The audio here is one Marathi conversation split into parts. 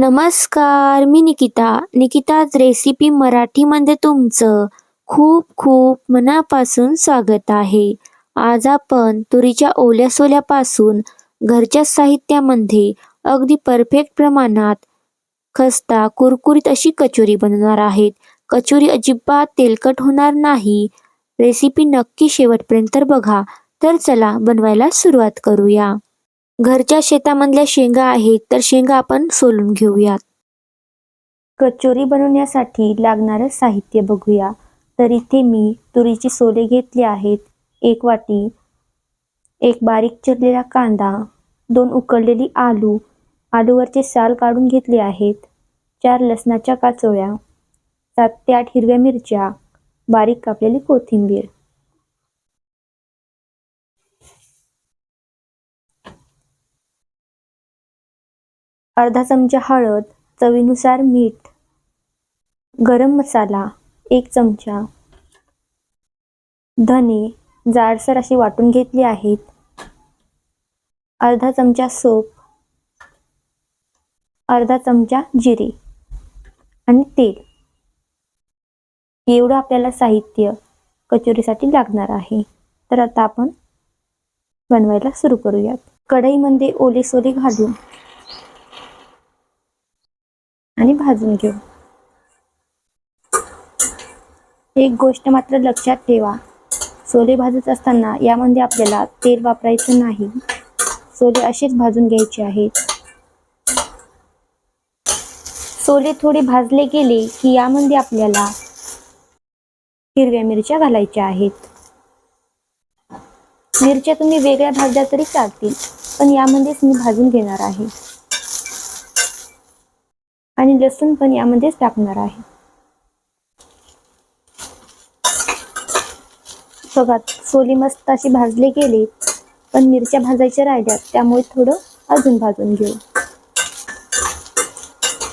नमस्कार मी निकिता. निकिताज रेसिपी मराठीमध्ये तुमचं खूप खूप मनापासून स्वागत आहे. आज आपण तुरीच्या ओल्या सोल्यापासून घरच्या साहित्यामध्ये अगदी परफेक्ट प्रमाणात खस्ता कुरकुरीत अशी कचोरी बनवणार आहेत. कचोरी अजिबात तेलकट होणार नाही. रेसिपी नक्की शेवटपर्यंत बघा. तर चला बनवायला सुरुवात करूया. घरच्या शेतामधल्या शेंगा आहेत तर शेंगा आपण सोलून घेऊयात. कचोरी बनवण्यासाठी लागणारं साहित्य बघूया. तर इथे मी तुरीची सोले घेतली आहेत. एक वाटी एक बारीक चिरलेला कांदा दोन उकडलेली आलू आलूवरचे साल काढून घेतले आहेत. चार लसणाच्या काचोळ्या सात ते आठ हिरव्या मिरच्या बारीक कापलेली कोथिंबीर. अर्धा चमचा हळद चवीनुसार मीठ गरम मसाला एक चमचा. धने जाडसर अशी वाटून घेतली आहेत. अर्धा चमचा सोप अर्धा चमचा जिरे आणि तेल. एवढं आपल्याला साहित्य कचोरीसाठी लागणार आहे. तर आता आपण बनवायला सुरू करूयात. कढईमध्ये ओले सोले घालून आणि भाजून घेऊ. एक गोष्ट मात्र लक्षात ठेवा. सोले भाजत असताना यामध्ये आपल्याला तेल वापरायचं नाही. सोले असेच भाजून घ्यायचे आहेत. सोले थोडे भाजले गेले की यामध्ये आपल्याला हिरव्या मिरच्या घालायच्या आहेत. मिरच्या तुम्ही वेगळ्या भाजल्या तरी चालतील पण यामध्येच मी भाजून घेणार आहे. आणि लसूण पण यामध्येच टाकणार आहे. बघा सोली मस्त अशी भाजले गेले पण मिरच्या भाजायच्या राहिल्यात त्यामुळे थोडं अजून भाजून घेऊ.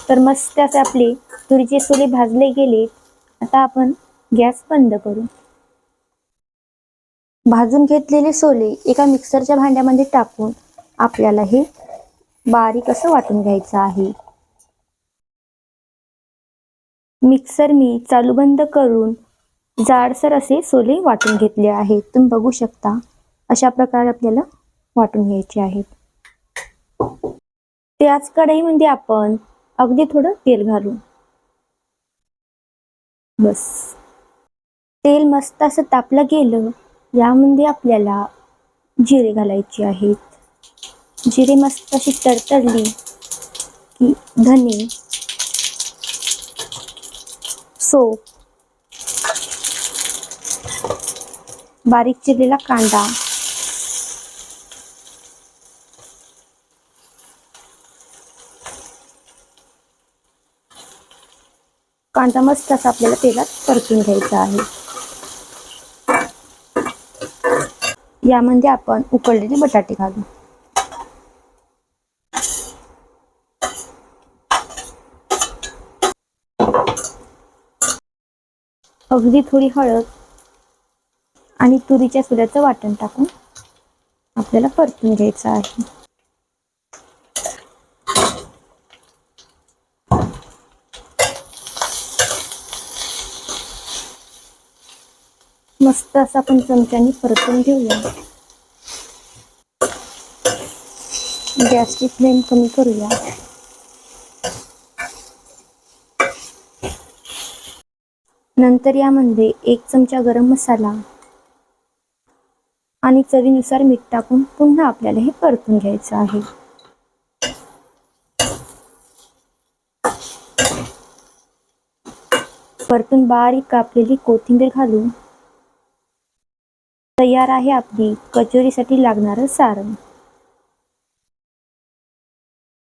तर मस्त असे आपले तुरीचे सोले भाजले गेले आता आपण गॅस बंद करू. भाजून घेतलेले सोले एका मिक्सरच्या भांड्यामध्ये टाकून आपल्याला हे बारीक असं वाटून घ्यायचं आहे. मिक्सर मी चालू बंद करून जाडसर असे सोले वाटून घेतले आहेत. तुम्ही बघू शकता अशा प्रकारे आपल्याला वाटून घ्यायचे आहेत. त्याच कढईमध्ये आपण अगदी थोडं तेल घालू. बस. तेल मस्त असं तापलं गेलं यामध्ये आपल्याला जिरे घालायचे आहेत. जिरे मस्त अशी तडतडली की धने सोप बारीक चिरलेला कांदा. कांदा मस्त असा आपल्याला तेलात परतून घ्यायचा आहे. यामध्ये म्हणजे आपण उकडलेले बटाटे घालू. अगदी थोडी हळद आणि तुरीच्या सुऱ्याचं वाटण टाकून आपल्याला परतून घ्यायचं आहे. मस्त असं आपण चमच्याने परतून घेऊया. गॅसची फ्लेम कमी करूया. नंतर यामध्ये एक चमचा गरम मसाला आणि चवीनुसार मीठ टाकून पुन्हा आपल्याला हे परतून घ्यायचं आहे. परतून बारीक कापलेली कोथिंबीर घालून तयार आहे आपली कचोरीसाठी लागणारं सारण.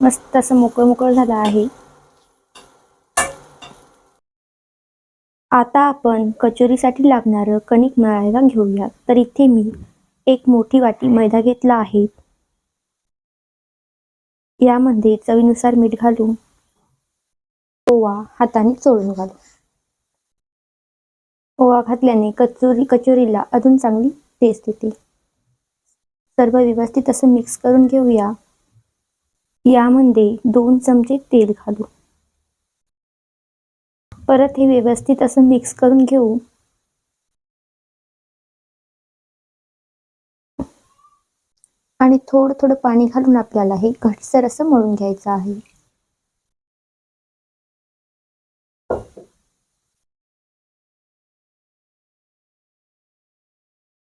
मस्त असं मोकळं मोकळं झालं आहे. आता आपण कचोरीसाठी लागणारं कणिक मळायला घेऊया. तर इथे मी एक मोठी वाटी मैदा घेतला आहे. यामध्ये चवीनुसार मीठ घालून ओवा हाताने चोळून घालू. ओवा घातल्याने कचोरी कचोरीला अजून चांगली टेस्ट येते. सर्व व्यवस्थित असं मिक्स करून घेऊया. यामध्ये दोन चमचे तेल घालू. परत हे व्यवस्थित असं मिक्स करून घेऊ. आणि थोडं थोडं पाणी घालून आपल्याला हे घटसर असं मळून घ्यायचं आहे.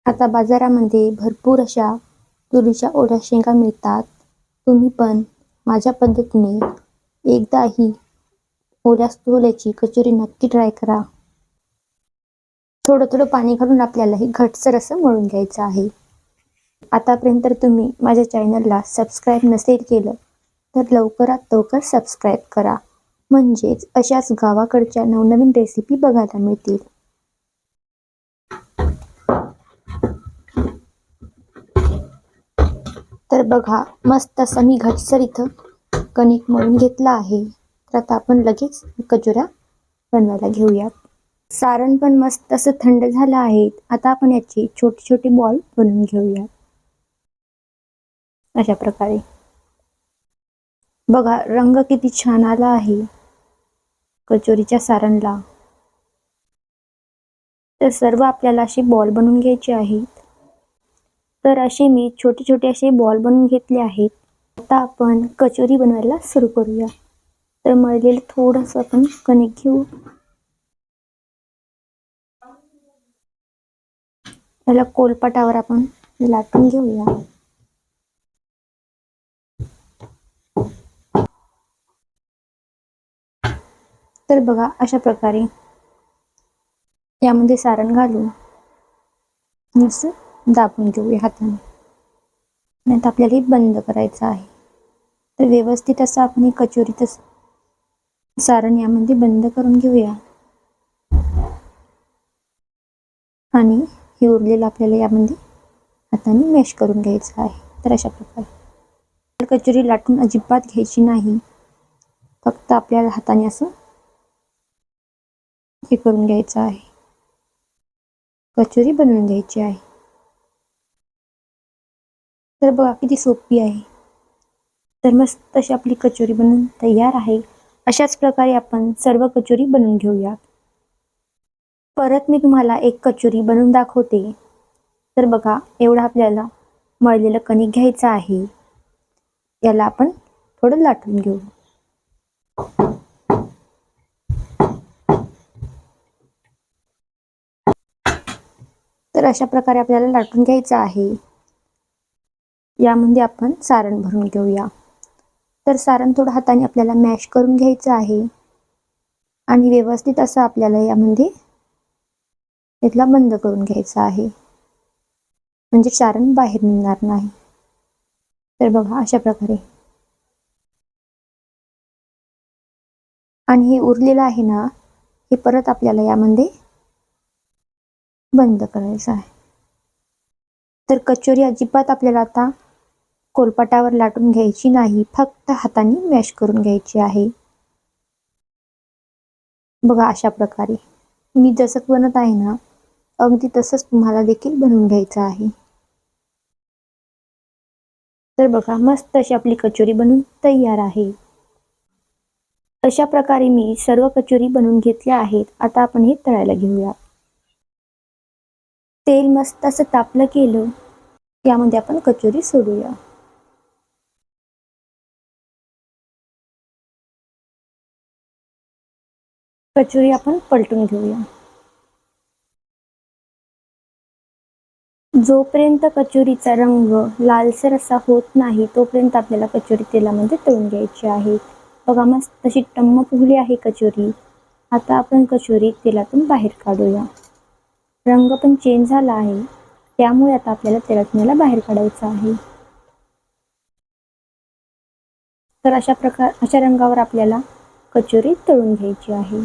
आता बाजारामध्ये भरपूर अशा तुरीच्या ओढ्या शेंगा मिळतात. तुम्ही पण माझ्या पद्धतीने एकदाही ओल्या सोल्याची कचोरी नक्की ट्राय करा. थोडं थोडं पाणी घालून आपल्याला हे घटसर असं मळून घ्यायचं आहे. आतापर्यंत तुम्ही माझ्या चॅनलला सबस्क्राईब नसेल केलं तर लवकरात लवकर सबस्क्राईब करा. म्हणजेच अशाच गावाकडच्या नवनवीन रेसिपी बघायला मिळतील. तर बघा मस्त असा मी घटसर इथं कणिक मळून घेतला आहे. तर आता आपण लगेच कचोऱ्या बनवायला घेऊयात. सारण पण मस्त असं थंड झालं आहे. आता आपण याचे छोटे छोटे बॉल बनवून घेऊयात. अशा प्रकारे. बघा रंग किती छान आला आहे. कचोरीच्या सारणला. तर सर्व आपल्याला असे बॉल बनवून घ्यायचे आहेत. तर असे मी छोटे छोटे असे बॉल बनवून घेतले आहेत. आता आपण कचोरी बनवायला सुरू करूया. तर मळलेलं थोडंसं आपण कणिक घेऊ. याला कोलपाटावर आपण लाटून घेऊया. तर बघा अशा प्रकारे यामध्ये सारण घालून नुसतं दाबून घेऊया हाताने. नाही तर आपल्याला हे बंद करायचं आहे. तर व्यवस्थित असं आपण हे कचोरीतच सारण यामध्ये बंद करून घेऊया. आणि हे उरलेलं आपल्याला यामध्ये हाताने मॅश करून घ्यायचं आहे. तर अशा प्रकारे. कचोरी लाटून अजिबात घ्यायची नाही. फक्त आपल्याला हाताने असं हे करून घ्यायचं आहे. कचोरी बनवून घ्यायची आहे. तर बघा किती सोपी आहे. तर मस्त तशी आपली कचोरी बनवून तयार आहे. अशाच प्रकारे आपण सर्व कचोरी बनवून घेऊया परत मी तुम्हाला एक कचोरी बनवून दाखवते. तर बघा एवढा आपल्याला मळलेलं कणिक घ्यायचं आहे. याला आपण थोडं लाटून घेऊ. तर अशा प्रकारे आपल्याला लाटून घ्यायचं आहे. यामध्ये आपण सारण भरून घेऊया. तर सारण थोडं हाताने आपल्याला मॅश करून घ्यायचं आहे. आणि व्यवस्थित असं आपल्याला यामध्ये इथला बंद करून घ्यायचं आहे. म्हणजे सारण बाहेर निघणार नाही. तर बघा अशा प्रकारे. आणि हे उरलेलं आहे ना हे परत आपल्याला यामध्ये बंद करायचं आहे. तर कचोरी अजिबात आपल्याला आता कोलपाटावर लाटून घ्यायची नाही फक्त हाताने मॅश करून घ्यायची आहे. बघा अशा प्रकारे. मी जसं बनत आहे ना अगदी तसंच तुम्हाला देखील बनवून घ्यायचं आहे. तर बघा मस्त अशी आपली कचोरी बनवून तयार आहे. अशा प्रकारे मी सर्व कचोरी बनवून घेतल्या आहेत. आता आपण हे तळायला घेऊया. तेल मस्त असं तापलं केलं यामध्ये आपण कचोरी सोडूया. कचोरी आपण पलटून घेऊया. जोपर्यंत कचोरीचा रंग लालसर असा होत नाही तोपर्यंत आपल्याला कचोरी तेलामध्ये तळून घ्यायची आहे. बघा मस्त तशी टम्म फुगली आहे कचोरी. आता आपण कचोरी तेलातून बाहेर काढूया. रंग पण चेंज झाला आहे. त्यामुळे आता आपल्याला तेलातून याला बाहेर काढायचं आहे. तर अशा प्रकार अशा रंगावर आपल्याला कचोरी तळून घ्यायची आहे.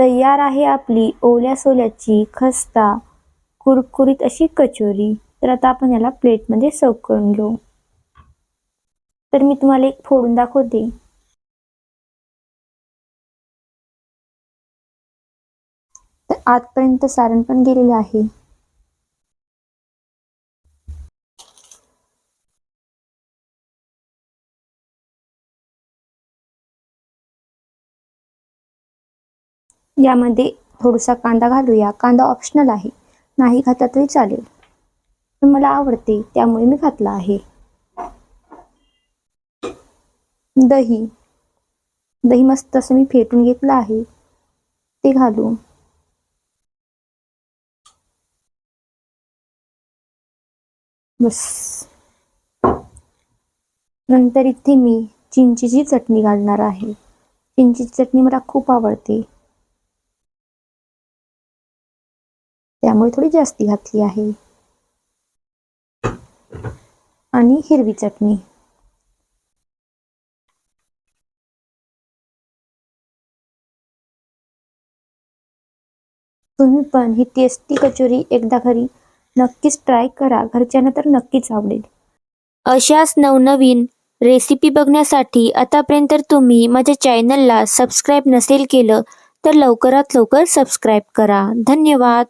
तयार आहे आपली ओल्या सोल्याची खस्ता कुरकुरीत अशी कचोरी. तर आता आपण याला प्लेटमध्ये सर्व करून घेऊ. तर मी तुम्हाला एक फोडून दाखवते. तर आजपर्यंत सारण पण गेलेलं आहे. यामध्ये थोडासा कांदा घालूया. कांदा ऑप्शनल आहे. नाही घातला तरी चालेल. पण मला आवडते. त्यामुळे मी घातला आहे. दही. दही मस्त असं मी फेटून घेतलं आहे. ते घालू. बस. नंतर इथे मी चिंचीची चटणी घालणार आहे. चिंचीची चटणी मला खूप आवडते. त्यामुळे थोडी जास्ती घातली आहे. आणि हिरवी चटणी. तुम्ही पण ही टेस्टी कचोरी एकदा घरी नक्कीच ट्राय करा. घरच्यांना तर नक्कीच आवडेल. अशाच नवनवीन रेसिपी बघण्यासाठी आतापर्यंत तुम्ही माझ्या चॅनलला सबस्क्राईब नसेल केलं तर लवकरात लवकर सबस्क्राईब करा. धन्यवाद.